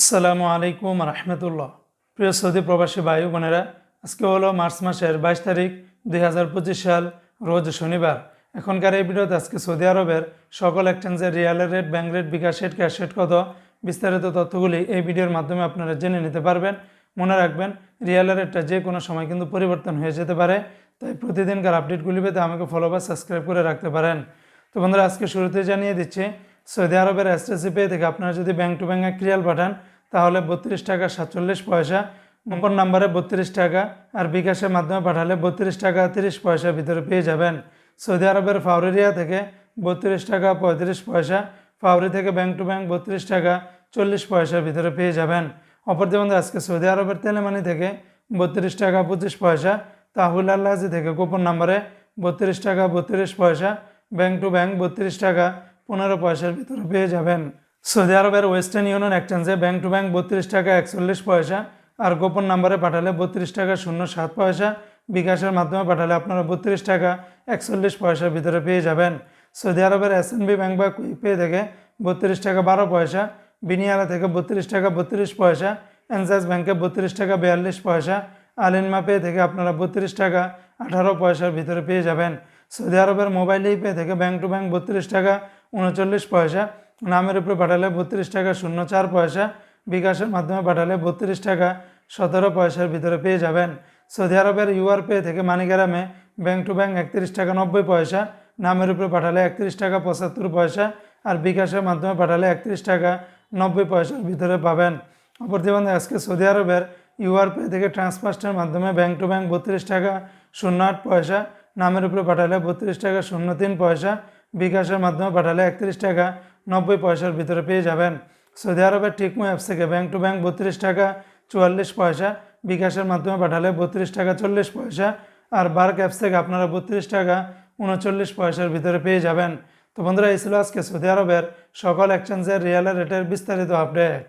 আসসালামু আলাইকুম রহমতুল্লাহ। প্রিয় সৌদি প্রবাসী ভাই বোনেরা, আজকে হলো মার্চ মাসের বাইশ তারিখ, দুই হাজার পঁচিশ সাল, রোজ শনিবার। এখনকার এই ভিডিওতে আজকে সৌদি আরবের সকল এক্সচেঞ্জের রিয়ালের rate bank rate bKash rate cash rate কত বিস্তারিত তথ্যগুলি এই ভিডিওর মাধ্যমে আপনারা জেনে নিতে পারবেন। মনে রাখবেন রিয়ালের রেটটা যে কোনো সময় কিন্তু পরিবর্তন হয়ে যেতে পারে, তাই প্রতিদিনকার আপডেটগুলি পেতে আমাকে ফলো বা সাবস্ক্রাইব করে রাখতে পারেন। তো বন্ধুরা, আজকে শুরুতে জানিয়ে দিচ্ছি সৌদি আরবের এসটিসি থেকে আপনারা যদি ব্যাংক টু ব্যাঙ্কে ক্রিয়াল পাঠান, তাহলে বত্রিশ টাকা সাতচল্লিশ পয়সা নম্বর নাম্বারে বত্রিশ টাকা, আর বিকাশের মাধ্যমে পাঠালে বত্রিশ টাকা তিরিশ পয়সার ভিতরে পেয়ে যাবেন। সৌদি আরবের ফাউরেরিয়া থেকে বত্রিশ টাকা পঁয়ত্রিশ পয়সা ফাউরি থেকে ব্যাংক টু ব্যাংক বত্রিশ টাকা চল্লিশ পয়সার ভিতরে পেয়ে যাবেন। অপরদি বন্ধু, আজকে সৌদি আরবের তেলেমানি থেকে বত্রিশ টাকা পঁচিশ পয়সা, তাহুল আল্লাহাজি থেকে কুপন নাম্বারে বত্রিশ টাকা বত্রিশ পয়সা ব্যাংক টু ব্যাংক বত্রিশ টাকা পনেরো পয়সার ভিতরে পেয়ে যাবেন। সৌদি আরবের ওয়েস্টার্ন ইউনিয়ন এক্সচেঞ্জে ব্যাংক টু ব্যাংক বত্রিশ টাকা একচল্লিশ পয়সা, আর গোপন নাম্বারে পাঠালে বত্রিশ টাকা শূন্য সাত পয়সা, বিকাশের মাধ্যমে পাঠালে আপনারা বত্রিশ টাকা একচল্লিশ পয়সার ভিতরে পেয়ে যাবেন। সৌদি আরবের এস ব্যাংক বা পে থেকে বত্রিশ টাকা বারো পয়সা বিনিয়ালা থেকে বত্রিশ টাকা বত্রিশ পয়সা এনসাস ব্যাংকে বত্রিশ টাকা বিয়াল্লিশ পয়সা, আলিনমা পে থেকে আপনারা বত্রিশ টাকা আঠারো পয়সার ভিতরে পেয়ে যাবেন। সৌদি আরবের মোবাইল পে থেকে ব্যাংক টু ব্যাংক বত্রিশ টাকা উনচল্লিশ পয়সা, নামের উপরে পাঠালে বত্রিশ টাকা শূন্য চার পয়সা, বিকাশের মাধ্যমে পাঠালে বত্রিশ টাকা সতেরো পয়সার ভিতরে পেয়ে যাবেন। সৌদি আরবের ইউআর পে থেকে মানিগ্রামে ব্যাংক টু ব্যাংক একত্রিশ টাকা নব্বই পয়সা, নামের উপরে পাঠালে একত্রিশ টাকা পঁচাত্তর পয়সা আর বিকাশের মাধ্যমে পাঠালে একত্রিশ টাকা নব্বই পয়সার ভিতরে পাবেন। অপরদিবন্ধে আজকে সৌদি আরবের ইউআর পে থেকে ট্রান্সফার্স্টের মাধ্যমে ব্যাংক টু ব্যাংক বত্রিশ টাকা শূন্য আট পয়সা নামের উপরে পাঠালে বত্রিশ টাকা শূন্য তিন পয়সা, বিকাশের মাধ্যমে পাঠালে একত্রিশ টাকা নব্বই পয়সার ভিতরে পেয়ে যাবেন। সৌদি আরবের টিকমো অ্যাপস থেকে ব্যাংক টু ব্যাংক বত্রিশ টাকা চুয়াল্লিশ পয়সা, বিকাশের মাধ্যমে পাঠালে বত্রিশ টাকা চল্লিশ পয়সা, আর বার্ক অ্যাপস থেকে আপনারা বত্রিশ টাকা উনচল্লিশ পয়সার ভিতরে পেয়ে যাবেন। তো বন্ধুরা, এই ছিল আজকে সৌদি আরবের সকল এক্সচেঞ্জের রিয়ালের রেটের বিস্তারিত আপডেট।